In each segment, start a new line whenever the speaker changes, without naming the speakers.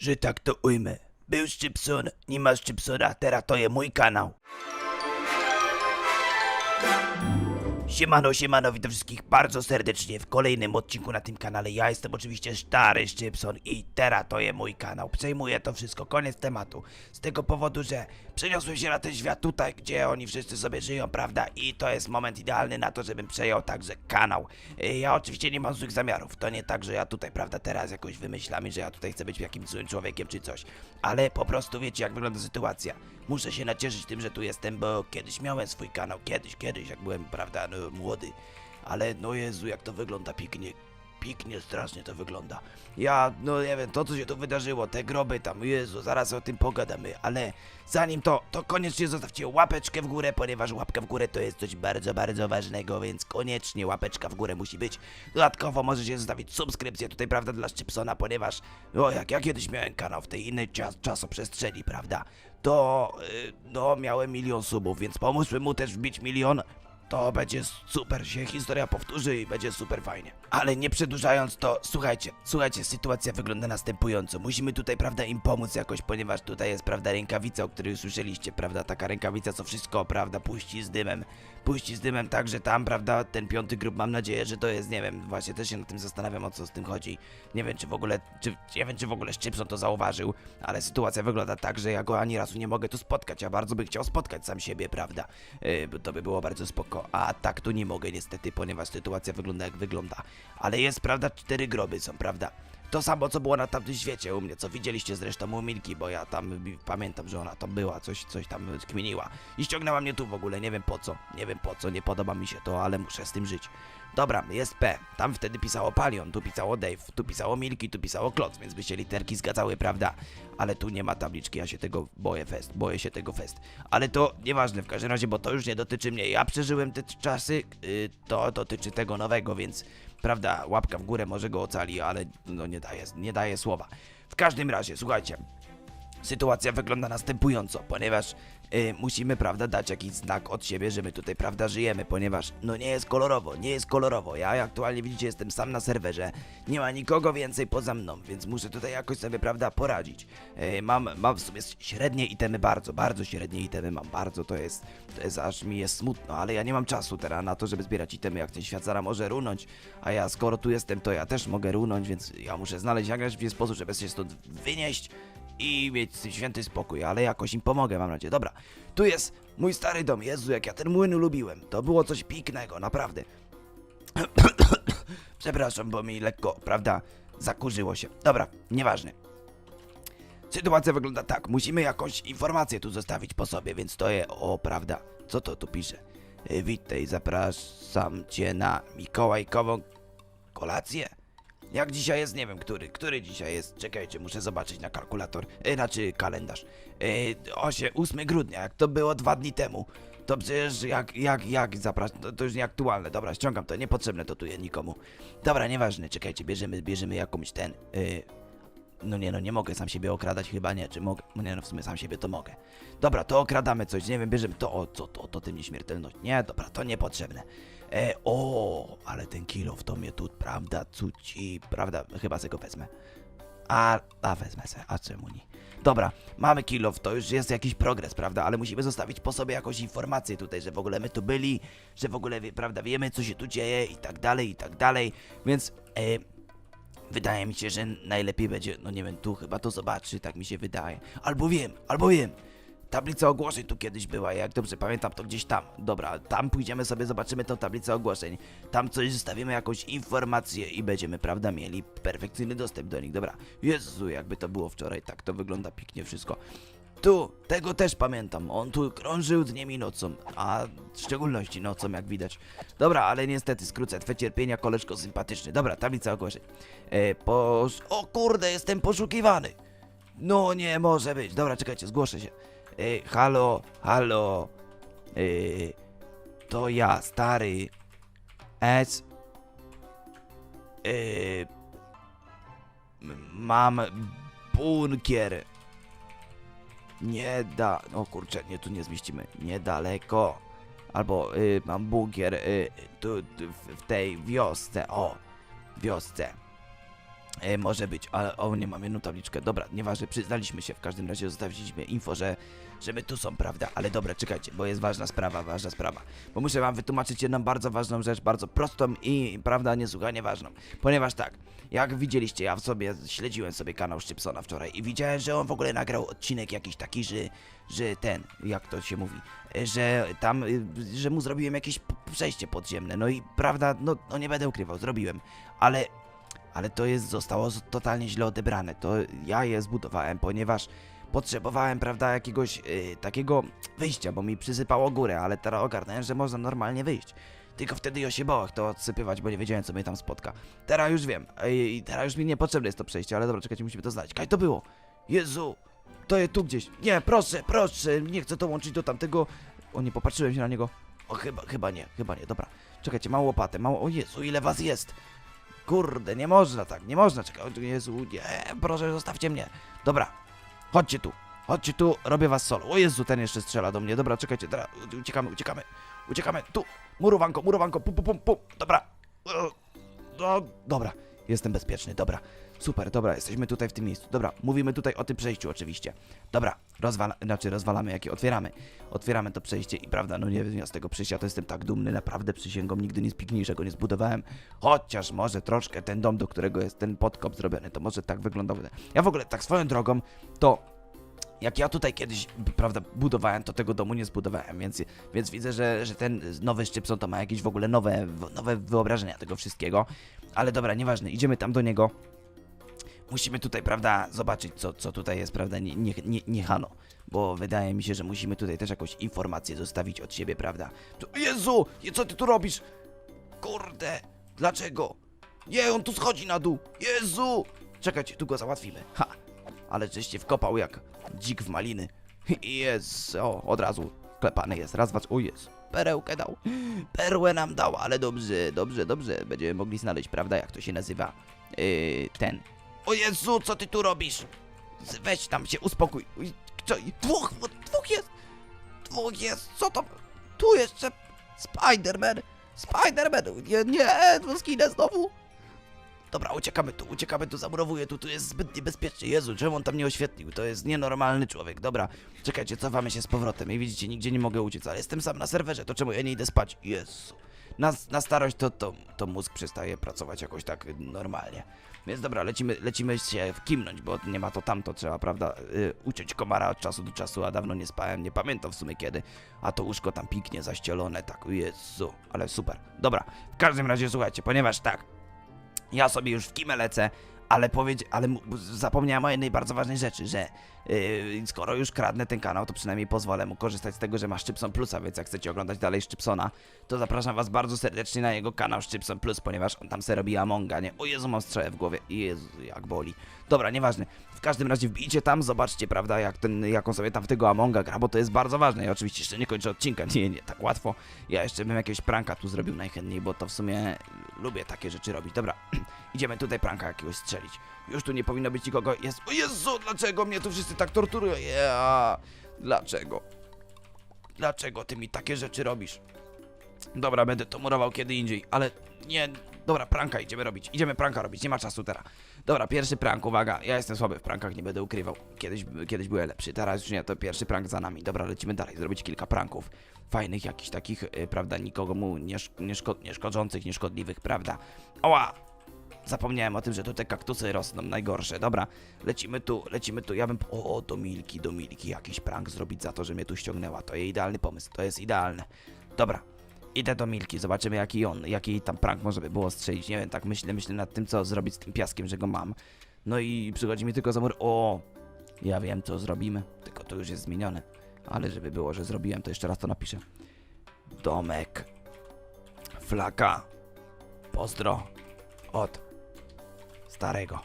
że tak to ujmę. Był Szczypson, nie ma Szczypsona, teraz to jest mój kanał. Siemano, siemano, witam wszystkich bardzo serdecznie w kolejnym odcinku na tym kanale. Ja jestem oczywiście Stary Szczypson i teraz to jest mój kanał. Przejmuję to wszystko, koniec tematu. Z tego powodu, że przeniosłem się na ten świat tutaj, gdzie oni wszyscy sobie żyją, prawda? I to jest moment idealny na to, żebym przejął także kanał. Y, Ja oczywiście nie mam złych zamiarów. To nie tak, że ja tutaj, prawda, teraz jakoś wymyślam i że ja tutaj chcę być jakimś złym człowiekiem czy coś. Ale po prostu wiecie, jak wygląda sytuacja. Muszę się nacieszyć tym, że tu jestem, bo kiedyś miałem swój kanał, kiedyś, kiedyś, jak byłem, prawda, no, młody. Ale no Jezu, jak to wygląda piknie. Piknie strasznie to wygląda. Ja, no nie wiem, to co się tu wydarzyło, te groby tam, Jezu, zaraz o tym pogadamy, ale zanim to, to koniecznie zostawcie łapeczkę w górę, ponieważ łapka w górę to jest coś bardzo, bardzo ważnego, więc koniecznie łapeczka w górę musi być. Dodatkowo możecie zostawić subskrypcję tutaj, prawda, dla Szczypsona, ponieważ, o, jak ja kiedyś miałem kanał w tej innej czas, czasoprzestrzeni, prawda, to, y, no, miałem milion subów, więc pomóżmy mu też wbić milion, to będzie super, się historia powtórzy i będzie super fajnie. Ale nie przedłużając to, słuchajcie, słuchajcie, sytuacja wygląda następująco. Musimy tutaj, prawda, im pomóc jakoś, ponieważ tutaj jest, prawda, rękawica, o której słyszeliście, prawda, taka rękawica, co wszystko, prawda, puści z dymem. Puści z dymem także tam, prawda, ten piąty grób, mam nadzieję, że to jest, nie wiem, właśnie też się nad tym zastanawiam, o co z tym chodzi. Nie wiem, czy w ogóle, czy, nie wiem, czy w ogóle Szczypson to zauważył, ale sytuacja wygląda tak, że ja go ani razu nie mogę tu spotkać, ja bardzo bym chciał spotkać sam siebie, prawda, yy, to by było bardzo spoko, a tak tu nie mogę niestety, ponieważ sytuacja wygląda jak wygląda. Ale jest, prawda, cztery groby są, prawda. To samo, co było na tamtym świecie u mnie, co widzieliście zresztą u Milki, bo ja tam pamiętam, że ona tam była, coś, coś tam kminiła. I ściągnęła mnie tu w ogóle, nie wiem po co, nie wiem po co, nie podoba mi się to, ale muszę z tym żyć. Dobra, jest P, tam wtedy pisało Palion, tu pisało Dave, tu pisało Milki, tu pisało Kloc, więc by się literki zgadzały, prawda? Ale tu nie ma tabliczki, ja się tego boję fest, boję się tego fest. Ale to nieważne w każdym razie, bo to już nie dotyczy mnie, ja przeżyłem te czasy, yy, to dotyczy tego nowego, więc prawda, łapka w górę może go ocali, ale no nie daje, nie daje słowa. W każdym razie, słuchajcie, sytuacja wygląda następująco, ponieważ y, musimy, prawda, dać jakiś znak od siebie, że my tutaj, prawda, żyjemy, ponieważ no nie jest kolorowo, nie jest kolorowo. Ja aktualnie widzicie, jestem sam na serwerze, nie ma nikogo więcej poza mną, więc muszę tutaj jakoś sobie, prawda, poradzić. Y, mam, mam w sumie średnie itemy, bardzo, bardzo średnie itemy mam, bardzo, to jest, to jest aż mi jest smutno, ale ja nie mam czasu teraz na to, żeby zbierać itemy, jak ten świat zaraz może runąć, a ja skoro tu jestem, to ja też mogę runąć, więc ja muszę znaleźć jakiś sposób, żeby się stąd wynieść i mieć święty spokój, ale jakoś im pomogę, mam nadzieję. Dobra, tu jest mój stary dom. Jezu, jak ja ten młyn lubiłem. To było coś pięknego, naprawdę. Przepraszam, bo mi lekko, prawda, zakurzyło się. Dobra, nieważne. Sytuacja wygląda tak. Musimy jakąś informację tu zostawić po sobie, więc to jest, o, prawda. Co to tu pisze? Witaj, zapraszam cię na mikołajkową kolację. Jak dzisiaj jest, nie wiem, który, który dzisiaj jest, czekajcie, muszę zobaczyć na kalkulator, e, znaczy kalendarz. E, osie, 8 grudnia, jak to było dwa dni temu, to przecież jak, jak, jak zapraszam, to, to już nieaktualne, dobra, ściągam to, niepotrzebne to tu jest nikomu. Dobra, nieważne, czekajcie, bierzemy, bierzemy jakąś ten, e, no nie no, nie mogę sam siebie okradać, chyba nie, czy mogę, no nie no, w sumie sam siebie to mogę. Dobra, to okradamy coś, nie wiem, bierzemy to, o, co, to, to tym nieśmiertelność, nie, dobra, to niepotrzebne. E, o, ale ten kilo w to mnie tu, prawda, cuci, prawda, chyba sobie go wezmę. A, a wezmę se, a czemu nie? Dobra, mamy kilof, to już jest jakiś progres, prawda, ale musimy zostawić po sobie jakąś informację tutaj, że w ogóle my tu byli, że w ogóle, prawda, wiemy co się tu dzieje i tak dalej, i tak dalej, więc e, wydaje mi się, że najlepiej będzie, no nie wiem, tu chyba to zobaczy, tak mi się wydaje. Albo wiem, albo wiem. Tablica ogłoszeń tu kiedyś była, jak dobrze pamiętam, to gdzieś tam. Dobra, tam pójdziemy sobie, zobaczymy tą tablicę ogłoszeń. Tam coś zostawimy, jakąś informację i będziemy, prawda, mieli perfekcyjny dostęp do nich. Dobra, Jezu, jakby to było wczoraj, tak to wygląda pięknie wszystko. Tu, tego też pamiętam, on tu krążył dniem i nocą, a w szczególności nocą, jak widać. Dobra, ale niestety skrócę twe cierpienia, koleżko sympatyczny. Dobra, tablica ogłoszeń. E, posz... O kurde, jestem poszukiwany! No nie może być. Dobra, czekajcie, zgłoszę się. E, halo, halo. E, to ja, stary. S. E, m- mam bunkier. Nie da. O kurczę, nie, tu nie zmieścimy. Niedaleko. Albo y, mam bunkier y, tu, tu w tej wiosce. O, wiosce. E, może być, ale o, nie mam jedną tabliczkę. Dobra, nieważne, przyznaliśmy się, w każdym razie zostawiliśmy info, że, że my tu są, prawda? Ale dobra, czekajcie, bo jest ważna sprawa, ważna sprawa. Bo muszę wam wytłumaczyć jedną bardzo ważną rzecz, bardzo prostą i, prawda, niesłychanie ważną. Ponieważ tak, jak widzieliście, ja w sobie śledziłem sobie kanał Szczypsona wczoraj i widziałem, że on w ogóle nagrał odcinek jakiś taki, że, że ten, jak to się mówi, że tam, że mu zrobiłem jakieś przejście podziemne. No i prawda, no, no nie będę ukrywał, zrobiłem, ale ale to jest zostało totalnie źle odebrane. To ja je zbudowałem, ponieważ potrzebowałem, prawda, jakiegoś y, takiego wyjścia, bo mi przysypało górę, ale teraz ogarnąłem, że można normalnie wyjść. Tylko wtedy bałem to odsypywać, bo nie wiedziałem, co mnie tam spotka. Teraz już wiem. I teraz już mi niepotrzebne jest to przejście, ale dobra, czekajcie, musimy to znaleźć. Kaj to było? Jezu! To jest tu gdzieś. Nie, proszę, proszę, nie chcę to łączyć do tamtego. O, nie popatrzyłem się na niego. O, chyba, chyba nie, chyba nie, dobra. Czekajcie, mało łopatę, mało. O Jezu, ile was jest! Kurde, nie można tak, nie można czekać. Jezu, nie, proszę, zostawcie mnie. Dobra, chodźcie tu, chodźcie tu, robię was solo. O Jezu, ten jeszcze strzela do mnie. Dobra, czekajcie, teraz uciekamy, uciekamy, uciekamy. Tu, murowanko, murowanko, pum, pum, pum, pum. Dobra, no, dobra, jestem bezpieczny, dobra. Super, dobra, jesteśmy tutaj w tym miejscu. Dobra, mówimy tutaj o tym przejściu oczywiście. Dobra, rozwala, znaczy rozwalamy, jakie otwieramy. Otwieramy to przejście i prawda, no nie wiem, ja z tego przejścia to jestem tak dumny, naprawdę przysięgam, nigdy nic piękniejszego nie zbudowałem. Chociaż może troszkę ten dom, do którego jest ten podkop zrobiony, to może tak wyglądał. Ja w ogóle tak swoją drogą, to jak ja tutaj kiedyś, prawda, budowałem, to tego domu nie zbudowałem, więc, więc widzę, że, że ten nowy Szczypson to ma jakieś w ogóle nowe, nowe wyobrażenia tego wszystkiego. Ale dobra, nieważne, idziemy tam do niego. Musimy tutaj, prawda, zobaczyć, co, co tutaj jest, prawda, nie, nie, nie, nie. Bo wydaje mi się, że musimy tutaj też jakąś informację zostawić od siebie, prawda? Tu- Jezu, je- co ty tu robisz? Kurde, dlaczego? Nie, on tu schodzi na dół. Jezu! Czekajcie, tu go załatwimy. Ha! Ale żeście wkopał jak dzik w maliny. Jest, o, od razu klepany jest. Raz, dwa, o jest. Perełkę dał. Perłę nam dał, ale dobrze, dobrze, dobrze. Będziemy mogli znaleźć, prawda, jak to się nazywa. Yy, ten. O Jezu, co ty tu robisz? Weź tam się, uspokój. Co? Dwóch, dwóch jest. Dwóch jest, co to? Tu jeszcze Spider-Man. Spider-Man. Nie, nie, to skinę znowu. Dobra, uciekamy tu, uciekamy tu, zamurowuję tu, tu jest zbyt niebezpiecznie. Jezu, czemu on tam nie oświetlił? To jest nienormalny człowiek. Dobra, czekajcie, cofamy się z powrotem. I widzicie, nigdzie nie mogę uciec, ale jestem sam na serwerze, to czemu ja nie idę spać? Jezu. Na, na starość to, to, to mózg przestaje pracować jakoś tak normalnie. Więc dobra, lecimy, lecimy się wkimnąć, bo nie ma to tamto, trzeba, prawda, y, uciąć komara od czasu do czasu, a dawno nie spałem, nie pamiętam w sumie kiedy. A to łóżko tam piknie zaścielone, tak, Jezu, ale super. Dobra, w każdym razie słuchajcie, ponieważ tak, ja sobie już w kimę lecę, ale powiedzi, ale zapomniałem o jednej bardzo ważnej rzeczy, że yy, skoro już kradnę ten kanał, to przynajmniej pozwolę mu korzystać z tego, że ma Szczypson Plusa, więc jak chcecie oglądać dalej Szczypsona, to zapraszam was bardzo serdecznie na jego kanał Szczypson Plus, ponieważ on tam se robi Amonga, nie? O Jezu, mam strzałę w głowie, Jezu, jak boli. Dobra, nieważne. W każdym razie wbijcie tam, zobaczcie, prawda, jak ten, jak on sobie tam w tego Amonga gra, bo to jest bardzo ważne. Ja oczywiście jeszcze nie kończę odcinka, nie, nie, tak łatwo. Ja jeszcze bym jakiegoś pranka tu zrobił najchętniej, bo to w sumie lubię takie rzeczy robić. Dobra, idziemy tutaj pranka jakiegoś strzelić. Już tu nie powinno być nikogo. Jest. O Jezu, dlaczego mnie tu wszyscy tak torturują? Ja, dlaczego? Dlaczego ty mi takie rzeczy robisz? Dobra, będę to murował kiedy indziej, ale nie. Dobra, pranka idziemy robić. Idziemy pranka robić, nie ma czasu teraz. Dobra, pierwszy prank, uwaga. Ja jestem słaby w prankach, nie będę ukrywał. Kiedyś, kiedyś byłem lepszy, teraz już nie, to pierwszy prank za nami. Dobra, lecimy dalej, zrobić kilka pranków. Fajnych, jakichś takich, y, prawda, nikogo mu nie, nie, szko- nie szkodzących, nieszkodliwych, prawda. Oła! Zapomniałem o tym, że tu te kaktusy rosną, najgorsze. Dobra, lecimy tu, lecimy tu. Ja bym. O, do Milki, do Milki jakiś prank zrobić za to, że mnie tu ściągnęła. To jej idealny pomysł, to jest idealne. Dobra, idę do Milki, zobaczymy jaki on, jaki tam prank może by było strzelić. Nie wiem, tak myślę, myślę nad tym, co zrobić z tym piaskiem, że go mam. No i przychodzi mi tylko zamór. O, ja wiem, co zrobimy, tylko to już jest zmienione. Ale żeby było, że zrobiłem, to jeszcze raz to napiszę. Domek. Flaka. Pozdro. Od starego.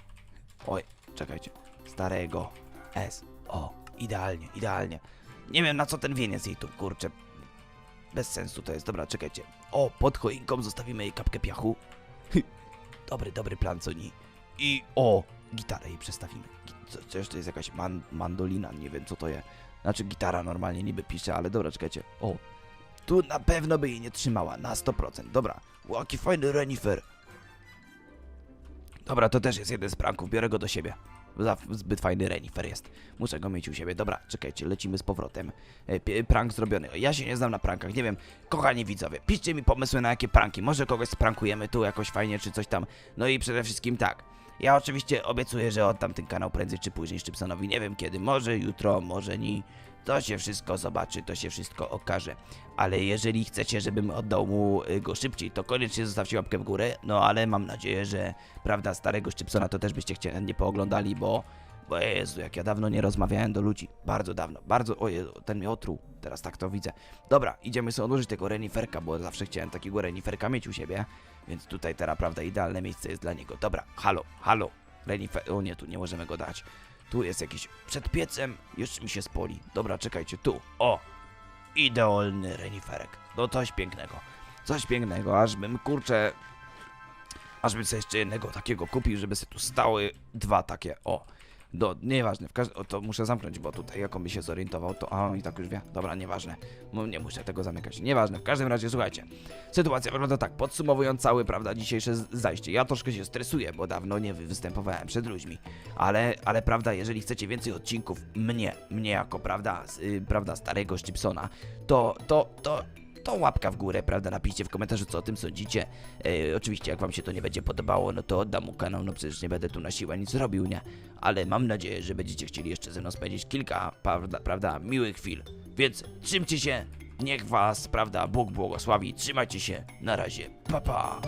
Oj, czekajcie. Starego. S. O, idealnie, idealnie. Nie wiem na co ten wieniec jej tu, kurczę. Bez sensu to jest. Dobra, czekajcie. O, pod choinką zostawimy jej kapkę piachu. dobry, dobry plan, co nie. I o, gitarę jej przestawimy. Co, coś to jest jakaś man, mandolina, nie wiem co to jest. Znaczy gitara normalnie niby pisze, ale dobra, czekajcie. O, tu na pewno by jej nie trzymała, na 100%. Dobra, jaki fajny renifer. Dobra, to też jest jeden z pranków, biorę go do siebie. Zbyt fajny renifer jest. Muszę go mieć u siebie. Dobra, czekajcie, lecimy z powrotem. E, Prank zrobiony. Ja się nie znam na prankach, nie wiem. Kochani widzowie, piszcie mi pomysły na jakie pranki. Może kogoś sprankujemy tu jakoś fajnie, czy coś tam. No i przede wszystkim tak. Ja oczywiście obiecuję, że oddam ten kanał prędzej czy później Szczypsonowi. Nie wiem kiedy, może jutro, może nie. To się wszystko zobaczy, to się wszystko okaże. Ale jeżeli chcecie, żebym oddał mu y, go szybciej, to koniecznie zostawcie łapkę w górę. No ale mam nadzieję, że prawda starego Szczypsona to też byście chcieli nie pooglądali, bo bo Jezu, jak ja dawno nie rozmawiałem do ludzi. Bardzo dawno. Bardzo, o Jezu, ten mnie otruł. Teraz tak to widzę. Dobra, idziemy sobie odłożyć tego reniferka, bo zawsze chciałem takiego reniferka mieć u siebie. Więc tutaj teraz, prawda, idealne miejsce jest dla niego. Dobra, halo, halo. Renifer... O nie, tu nie możemy go dać. Tu jest jakiś... Przed piecem już mi się spoli. Dobra, czekajcie, tu. O! Idealny reniferek. No coś pięknego. Coś pięknego, aż bym, kurczę... Aż bym sobie jeszcze jednego takiego kupił, żeby sobie tu stały dwa takie, o. Do, nieważne, w każdym, o, to muszę zamknąć, bo tutaj jak on by się zorientował, to a on i tak już wie. Dobra, nieważne. No, nie muszę tego zamykać. Nieważne, w każdym razie słuchajcie. Sytuacja wygląda tak, podsumowując cały, prawda, dzisiejsze zajście. Ja troszkę się stresuję, bo dawno nie wy- występowałem przed ludźmi. Ale, ale prawda, jeżeli chcecie więcej odcinków mnie, mnie jako, prawda, z, y, prawda, starego Szczypsona, to, to, to, to łapka w górę, prawda? Napiszcie w komentarzu, co o tym sądzicie. E, oczywiście, jak wam się to nie będzie podobało, no to oddam mu kanał, no przecież nie będę tu na siłę nic robił, nie? Ale mam nadzieję, że będziecie chcieli jeszcze ze mną spędzić kilka, prawda, prawda miłych chwil. Więc trzymcie się, niech was, prawda, Bóg błogosławi, trzymajcie się, na razie, pa pa!